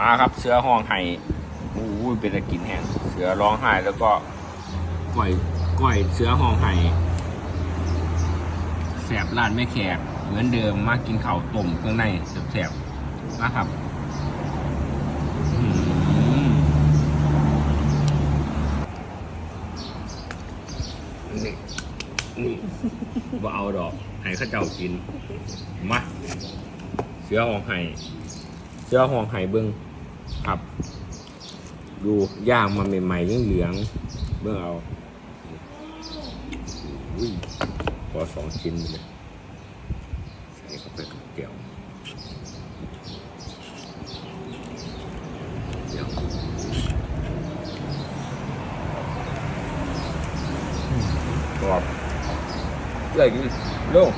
มาครับเสือห้องไห้อู้ยเป็นตะกินแห้งเสือร้องไห้แล้วก็ก้อยก้อยเสือห้องไห้แสบร้านไม่แขกเหมือนเดิมมากินข้าวต้มเครื่องในแสบๆนะครับอื้อหือนี่นี่บ่เอาดอกให้ข้าเจ้ากิน มา เสือห้องไห้เสื้อห้องไห่เบิ้ง ครับ ดูย่างมาใหม่ๆยังเหลืองๆเบิ้งเอาอุ้ยพอสองชิ้นเลยใส่เข้าไปกับเกี๊ยวเดี๋ยวกรอบเลยกินโล่ง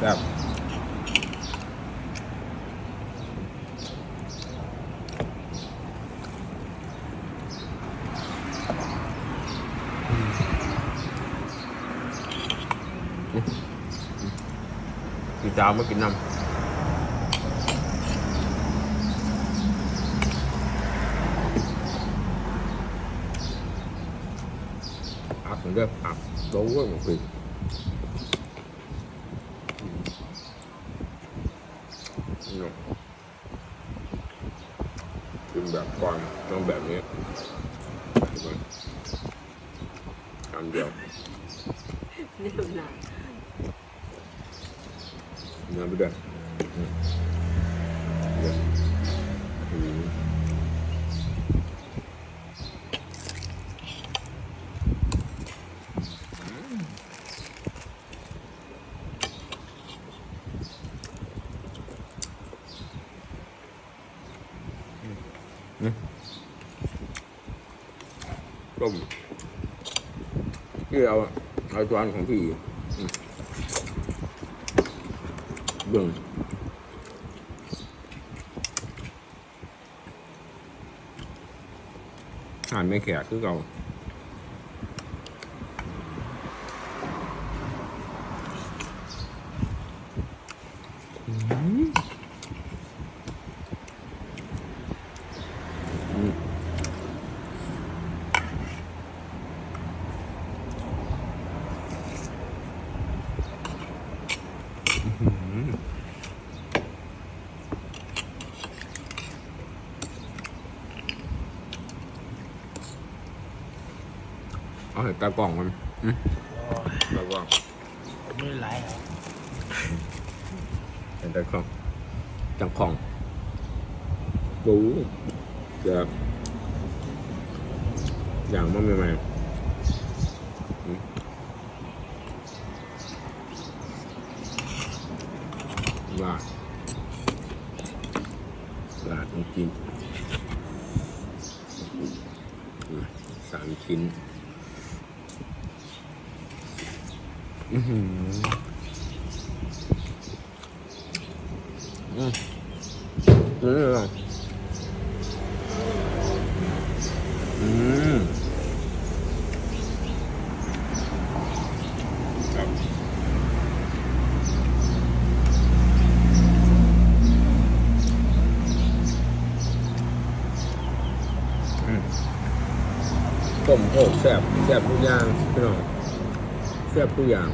แบบ พี่จ้าวมากินน้ำอับเหมือนเดิมอั บโต้ก็เหมือนกันเนาะกินแบบก่อนต้องแบบนี้เห็นไหมคำเดียวนี่หนานไม่แข็งคือเก่า เอาเห็ดตากล่องมันอืมตากล่องไม่ไหลายครับเห็ดตากล่องจังของดูจะอย่างมันใหม่ๆอืมลาดลาดจริงๆอืมสามชิ้น อือหืออืมนี่เลยอืมครับอืมต้มโคกแซ่บแซ่บทุกอย่างพี่น้อง แซ่บทุกอย่าง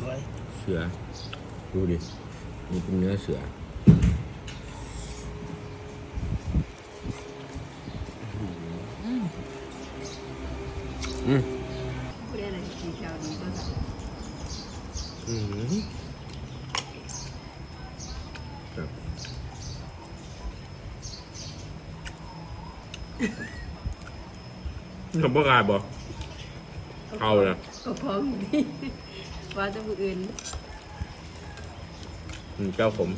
สวยเสือ ดูดิ นี่เป็นเนื้อเสือ ทำบ่กายบ่เอาเลยก็พร้อมดีว่าจะมืออื่นอืมเจ้าผม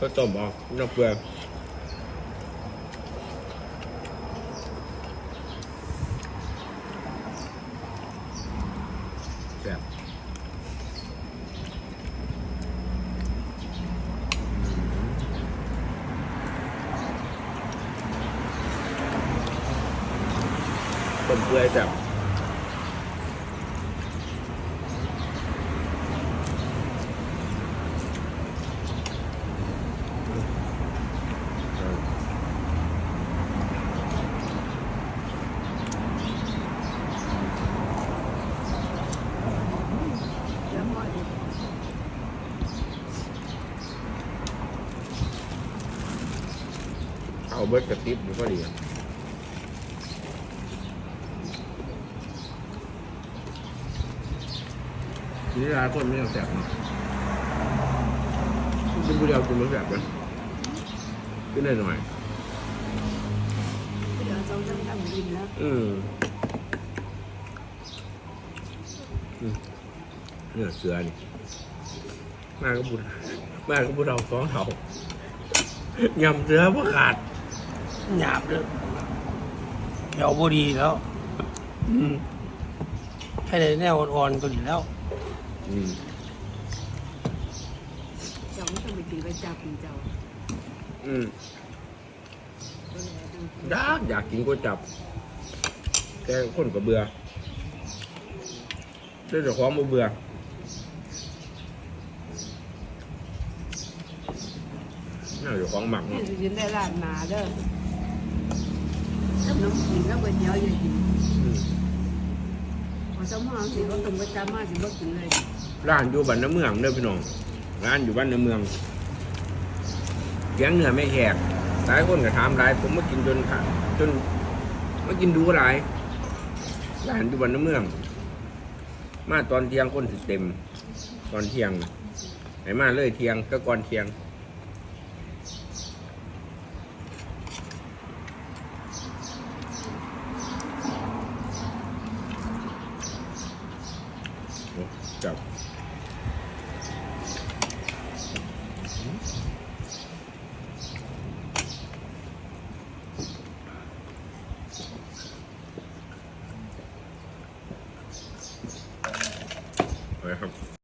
ก็ต้มเอะนอกเปลือกแซ่บ ต้มเปื่อยแบบเอาเบิร์ดกระติบมันก็ดีอะ ทีนี้ร้านคนไม่ต้องแสบเนาะกินบุเรียวกินมันแสบกันกินได้หน่อยเดี๋ยวต้องต้องทำดินแล้วอืมอืมเนื้อเสือนี่มาก็บุญมาก็บุญเราสองเท่ายำเสือพ่ขาดหยาบเลยเดี๋ยวบดีแล้วอืมให้ได้แนวอ่อนๆก็ดีแล้ว อืมเจ้าไม่ต้องไปกินไปจับกินเจ้าอืมก็เลยต้องกินอยากอยากกินก๋วยจับแกงข้นกับเบื่อเจ้าของบ่เบื่อน่าจะของหมักนี่เนาะสิกินได้ร้านหนาเด้อถ้าน้ำกินก็ก๋วยเตี๋ยวอย่ากินอืม พอสมมติสิก็ต้องไปจับมาสิบ่กินเลย ร้านอยู่บ้านน้ำเมืองเด้อพี่น้องร้านอยู่บ้านน้ำเมืองเลี้ยงเหนือไม่แหกหลายคนก็ถามหลาย ผมมากินจนขาดจนมากินดูหลายร้านอยู่บ้านน้ำเมือง มาตอนเที่ยงคนสิเต็ม ตอนเที่ยงไหนมาเลยเที่ยงก็ก่อนเที่ยง